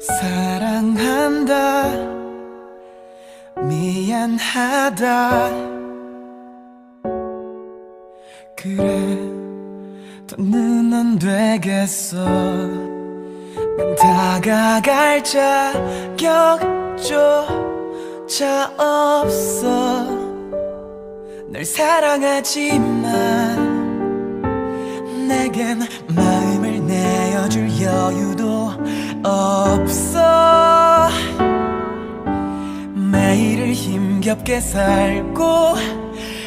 사랑한다. 미안하다. 그래 더는 안 되겠어. 난 다가갈 자격조차 없어. 널 사랑하지만. 내겐 마음을 내어줄 여유도 없어. 매일을 힘겹게 살고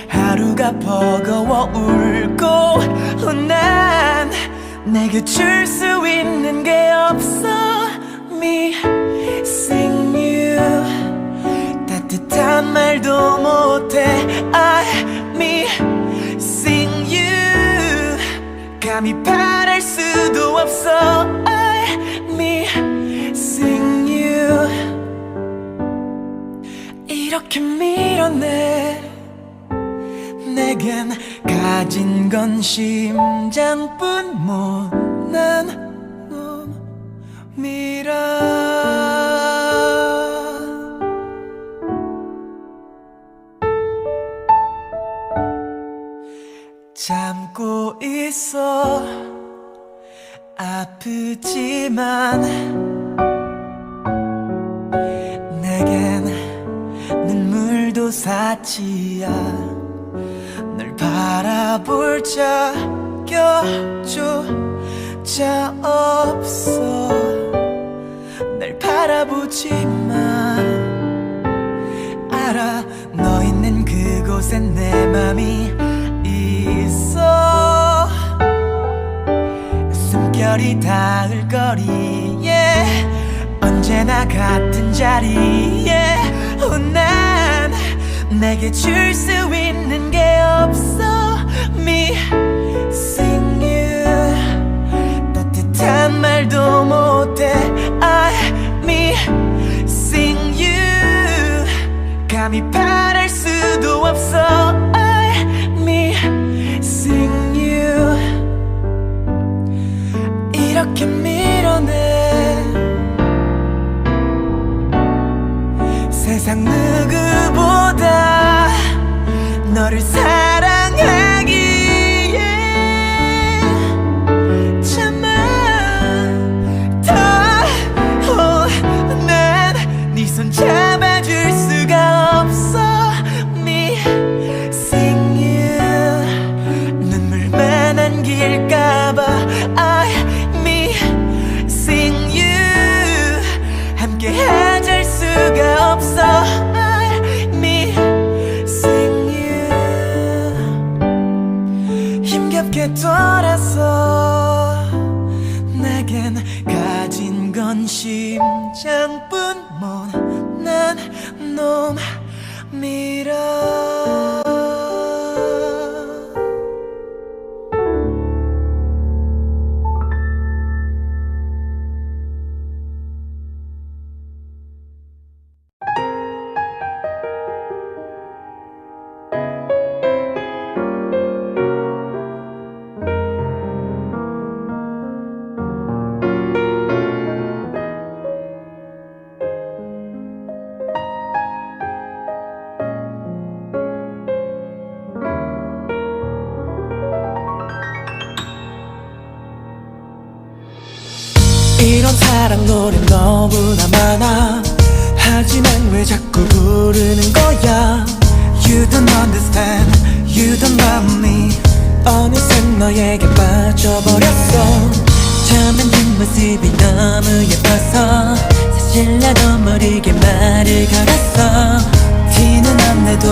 하루가 버거워 울고 어, 난 내게 줄 수 있는 게 없어. Missing you. 따뜻한 말도 못해 감히 바랄 수도 없어. I missing you. 이렇게 밀어내 내겐 가진 건 심장뿐 못난 놈이라 참고 있어. 아프지만 내겐 눈물도 사치야. 널 바라볼 자격조차 없어. 날 바라보지만 알아 너 있는 그곳엔 내 맘이 있어. 숨결이 닿을 거리에 언제나 같은 자리에. 어, 난 내게 줄 수 있는 게 없어. Missing you 따뜻한 말도 못해. I missing you 감히 너를 사 심장뿐 못난 놈이라 노래 너무나 많아. 하지만 왜 자꾸 부르는 거야? You don't understand You don't love me. 어느새 너에게 빠져버렸어. 처음엔 뒷모습이 너무 예뻐서 사실 나도 모르게 말을 걸었어. 티는 안 내도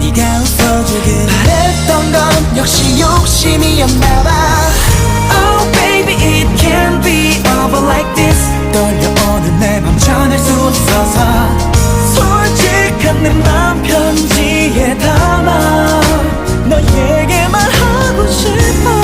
네가 웃어주길 바랬던 건 역시 욕심이었나봐. Oh baby it can't be over like this 떨려오는 내맘 전할 수 없어서 솔직한 내맘 편지에 담아 너에게 말하고 싶어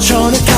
trying to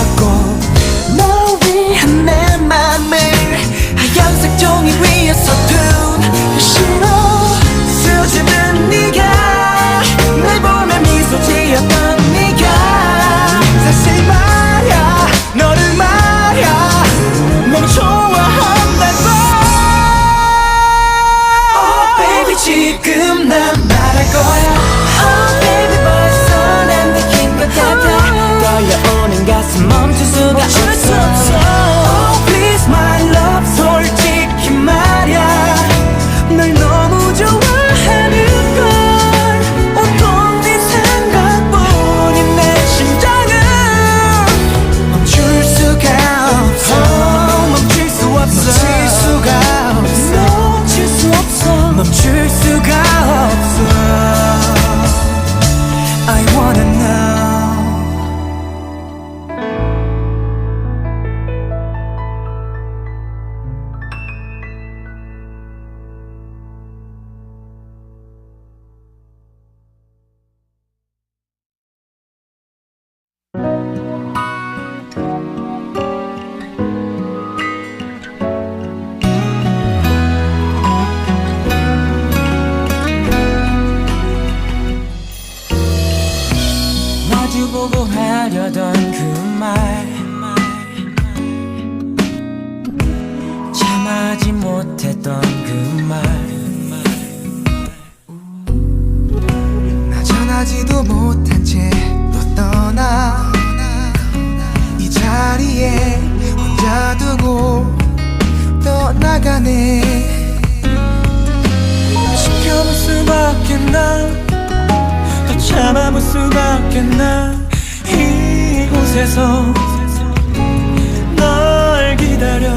안에 지켜볼 수밖에 나더 참아볼 수밖에 나. 이곳에서 널 기다려.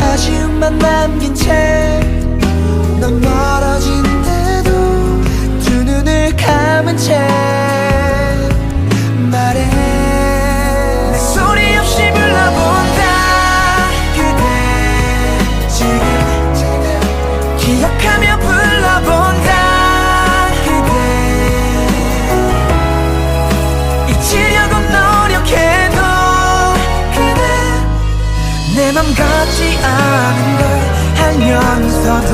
아쉬움만 남긴 채넌 멀어진데도 두 눈을 감은 채 아는 걸 알면서도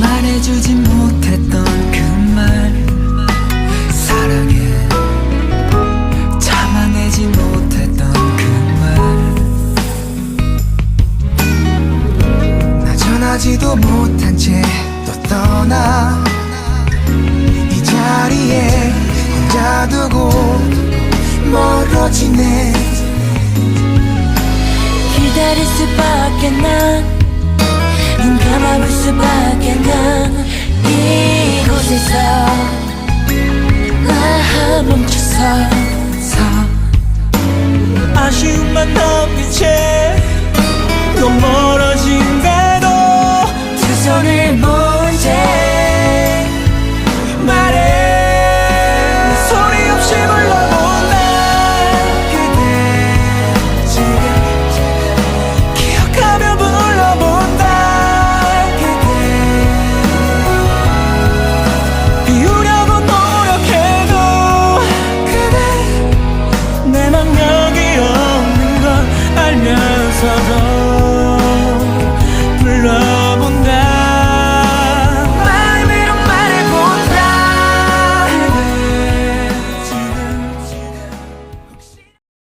말해주지 못 수밖에 난눈 감아볼 수밖에 난 이곳에서 나 멈춰서 서 아쉬움만 남긴 채너 멀어진 대로 두 손을 모아